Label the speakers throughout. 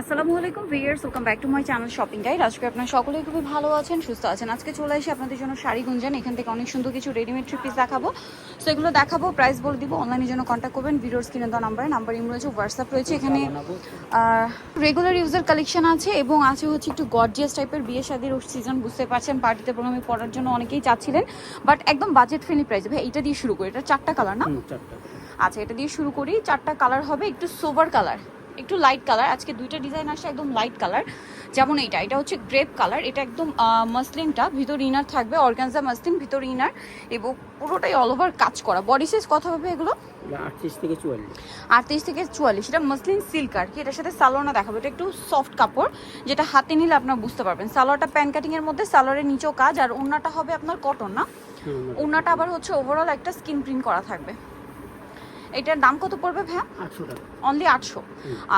Speaker 1: আসসালামু আলাইকুম viewers welcome back to my channel shopping guide আজকে আপনারা সকলেই খুবই ভালো আছেন সুস্থ আছেন। আজকে চলে এসে আপনাদের জন্য শাড়ি গুঞ্জান এখান থেকে অনেক সুন্দর কিছু রেডিমেড থ্রি পিস দেখাবো। সো এগুলো দেখাবো প্রাইস বলে দিব অনলাইনের জন্য কন্ট্যাক্ট করবেন। ভিডিওর স্ক্রিনে দেওয়া নাম্বারে নাম্বার ইম রয়েছে হোয়াটসঅ্যাপ রয়েছে এখানে রেগুলার ইউজার কালেকশন আছে এবং আছে হচ্ছে একটু গর্জিয়াস টাইপের বিয়ে শাদির সিজন বুঝতে পারছেন পার্টিতে প্রোগ্রামে পড়ার জন্য অনেকেই চাচ্ছিলেন। বাট একদম বাজেট ফ্রেন্ডলি প্রাইস ভাই এটা দিয়ে শুরু করি এটা চারটা কালার না। আচ্ছা এটা দিয়ে শুরু করি চারটা কালার হবে একটু সোবার কালার একটু লাইট কালার আজকে দুইটা ডিজাইন আসে একদম লাইট কালার যেমন এইটা এটা হচ্ছে গ্রেপ কালার এটা একদম মাসলিনটা ভিতর ইনার থাকবে অর্গানজা মাসলিন ভিতর ইনার এবং পুরোটাই অল ওভার কাজ করা। বডি সাইজ কত হবে এগুলো?
Speaker 2: আটত্রিশ থেকে চুয়াল্লিশ।
Speaker 1: আটত্রিশ থেকে চুয়াল্লিশ। এটা মাসলিন সিল্ক আর কি। এটার সাথে সালোয়ারটা দেখাবো। এটা একটু সফট কাপড় যেটা হাতে নিলে আপনারা বুঝতে পারবেন। সালোয়ারটা প্যান কাটিং এর মধ্যে সালোয়ারের নিচেও কাজ। আর ওড়নাটা হবে আপনার কটন না?
Speaker 2: হুম,
Speaker 1: ওড়নাটা আবার হচ্ছে ওভারঅল একটা স্কিন প্রিন্ট করা থাকবে। এটার দাম কত পড়বে ভ্যা
Speaker 2: আটশো
Speaker 1: অনলি আটশো।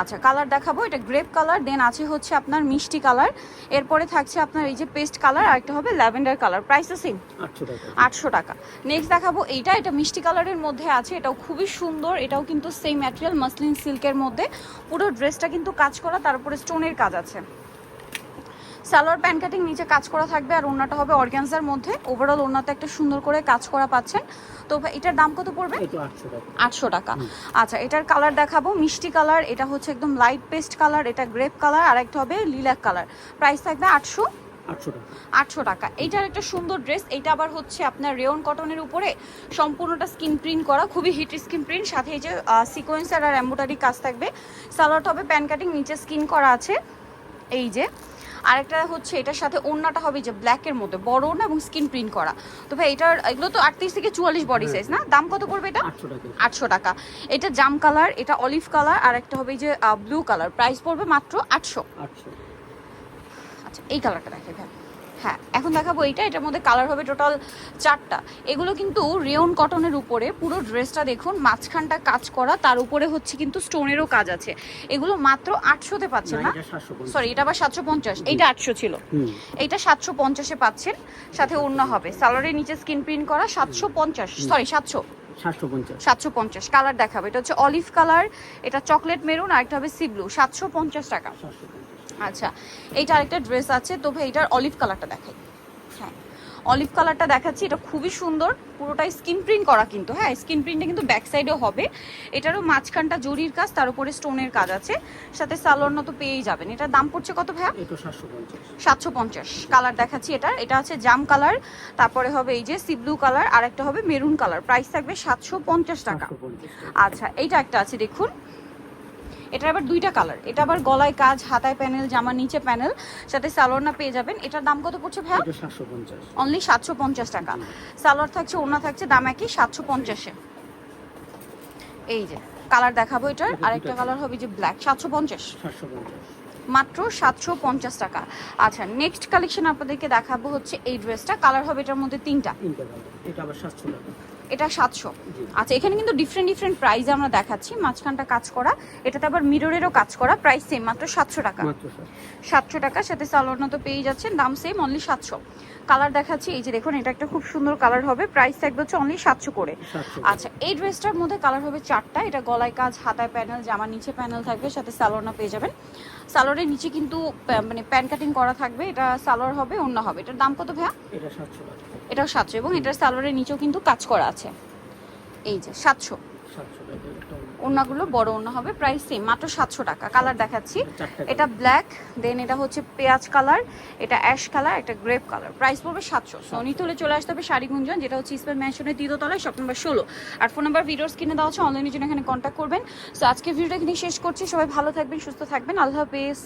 Speaker 1: আচ্ছা কালার দেখাবো। এটা গ্রেপ কালার দেন আছে হচ্ছে আপনার মিষ্টি কালার এরপরে থাকছে আপনার এই যে পেস্ট কালার আর একটা হবে ল্যাভেন্ডার কালার প্রাইস সেম
Speaker 2: আটশো টাকা।
Speaker 1: আটশো টাকা। নেক্সট দেখাবো এইটা এটা মিষ্টি কালারের মধ্যে আছে। এটাও খুবই সুন্দর এটাও কিন্তু সেম ম্যাটেরিয়াল মাসলিন সিল্কের মধ্যে। পুরো ড্রেসটা কিন্তু কাজ করা তার উপরে স্টোনের কাজ আছে। সালোয়ার প্যান্ট কাটিং নিচে কাজ করা থাকবে আর ওড়নাটা হবে অর্গ্যানজার মধ্যে। ওভারঅল ওড়নাতে একটা সুন্দর করে কাজ করা পাচ্ছেন। তো এটার দাম কত পড়বে?
Speaker 2: আটশো টাকা।
Speaker 1: আচ্ছা এটার কালার দেখাবো। মিষ্টি কালার এটা হচ্ছে একদম লাইট পেস্ট কালার এটা গ্রেপ কালার আর একটা হবে লিলাক কালার। প্রাইস থাকবে আটশো?
Speaker 2: আটশো টাকা।
Speaker 1: এইটার একটা সুন্দর ড্রেস এটা আবার হচ্ছে আপনার রেয়ন কটনের উপরে সম্পূর্ণটা স্কিন প্রিন্ট করা খুবই হিট স্কিন প্রিন্ট সাথে এই যে সিকোয়েন্সার আর এম্বোটারি কাজ থাকবে। সালোয়ারটা হবে প্যান কাটিং নিচে স্কিন করা আছে। এই যে আরেকটা হচ্ছে এটার সাথে ওড়নাটা হবে যে ব্ল্যাকের মধ্যে বড় না এবং স্কিন প্রিন্ট করা। তো ভাই এটার এগুলো তো আটত্রিশ থেকে চুয়াল্লিশ বডি সাইজ না? দাম কত পড়বে এটা?
Speaker 2: আটশো টাকা।
Speaker 1: এটা জাম কালার এটা অলিভ কালার আর একটা হবে যে ব্লু কালার প্রাইস পড়বে মাত্র আটশো। আচ্ছা এই কালারটা দেখে ভাই হ্যাঁ এখন দেখাবো এইটা এটার মধ্যে কালার হবে টোটাল চারটা। এগুলো কিন্তু রেয়ন কটনের উপরে পুরো ড্রেসটা দেখুন মাঝখানটা কাজ করা তার উপরে হচ্ছে কিন্তু স্টোনেরও কাজ আছে। এগুলো মাত্র আটশোতে পাচ্ছেন
Speaker 2: না?
Speaker 1: সরি এটা আবার সাতশো পঞ্চাশ এইটা আটশো ছিল। এইটা সাতশো পঞ্চাশে পাচ্ছেন সাথে অন্য হবে। সালোয়ারের নিচে স্কিন প্রিন্ট করা সাতশো পঞ্চাশ সরি সাতশো।
Speaker 2: সাতশো পঞ্চাশ।
Speaker 1: কালার দেখাবে। এটা হচ্ছে অলিভ কালার এটা চকলেট মেরুন আর একটা হবে সি ব্লু সাতশো পঞ্চাশ টাকা। আচ্ছা এইটা আরেকটা ড্রেস আছে তবে এইটার অলিভ কালারটা দেখাই। হ্যাঁ অলিভ কালারটা দেখাচ্ছি এটা খুবই সুন্দর পুরোটাই স্কিন প্রিন্ট করা কিন্তু হ্যাঁ স্কিন প্রিন্টটা কিন্তু ব্যাক সাইডেও হবে। এটারও মাঝখানটা জরির কাজ তার উপরে স্টোনের কাজ আছে সাথে সালোয়ার তো পেয়েই যাবেন। এটার দাম পড়ছে কত ভাইয়া?
Speaker 2: সাতশো পঞ্চাশ।
Speaker 1: কালার দেখাচ্ছি এটার এটা আছে জাম কালার তারপরে হবে এই যে সি ব্লু কালার আর একটা হবে মেরুন কালার প্রাইস থাকবে সাতশো পঞ্চাশ টাকা। আচ্ছা এইটা একটা আছে দেখুন। এটার আবার দুইটা কালার এটা আবার গলায় কাজ হাতায় প্যানেল জামার নিচে প্যানেল সাথে সালোয়ার না পেয়ে যাবেন। এটার দাম কত পড়ছে
Speaker 2: এটা
Speaker 1: অনলি সাতশো পঞ্চাশ টাকা। সালোয়ার থাকছে ওড়না থাকছে দাম একই সাতশো পঞ্চাশে। এই যে কালার দেখাবো এটার।
Speaker 2: এটা
Speaker 1: আরেকটা কালার হবে যে ব্ল্যাক সাতশো পঞ্চাশ। মাত্র সাতশো পঞ্চাশ টাকা। আচ্ছা নেক্সট কালেকশন আপনাদেরকে দেখাবো হচ্ছে এই ড্রেসটা কালার হবে এটার মধ্যে তিনটা।
Speaker 2: তিনটে এটা আবার সাতশো টাকা।
Speaker 1: এটা সাতশো। আচ্ছা এখানে কিন্তু ডিফারেন্ট ডিফারেন্ট প্রাইসে আমরা দেখাচ্ছি। মাঝখানটা কাজ করা এটাতে আবার মিররেরও কাজ করা প্রাইস সেম মাত্র সাতশো টাকা।
Speaker 2: সাতশো।
Speaker 1: সাতশো টাকা সাথে সালোয়ার তো পেয়ে যাচ্ছেন দাম সেম অনলি সাতশো। কালার দেখাচ্ছি এই যে দেখুন এটা একটা খুব সুন্দর কালার হবে প্রাইস থাকবে হচ্ছে অনলি সাতশো করে। আচ্ছা এই ড্রেসটার মধ্যে কালার হবে চারটা এটা গলায় কাজ হাতায় প্যানেল জামার নিচে প্যানেল থাকবে সাথে সালোয়ার পেয়ে যাবেন। সালোয়ারের নিচে কিন্তু মানে প্যান কাটিং করা থাকবে এটা সালোয়ার হবে অন্য হবে। এটার দাম কত ভাইয়া?
Speaker 2: এটা সাতশো টাকা।
Speaker 1: এটাও সাতশো এবং এটার সালোয়ারের নিচেও কিন্তু কাজ করা আছে। এই যে সাতশো। ওড়নাগুলো বড় ওড়না হবে প্রাইস সেম মাত্র সাতশো টাকা। কালার দেখাচ্ছি। এটা ব্ল্যাক দেন এটা হচ্ছে পেঁয়াজ কালার এটা অ্যাশ কালার একটা গ্রেপ কালার প্রাইস পড়বে সাতশো। সো নিতে হলে চলে আসতে হবে শাড়ি গুঞ্জন যেটা হচ্ছে ইসমাইল ম্যানশনের দ্বিতীয়তলায় শপ নাম্বার ষোলো। আর ফোন নাম্বার ভিডিওস কিনে দেওয়া হচ্ছে অনলাইনের জন্য এখানে কন্ট্যাক্ট করবেন। সো আজকে ভিডিওটা এখানে শেষ করছি। সবাই ভালো থাকবেন সুস্থ থাকবেন। আল্লাহ হাফেজ।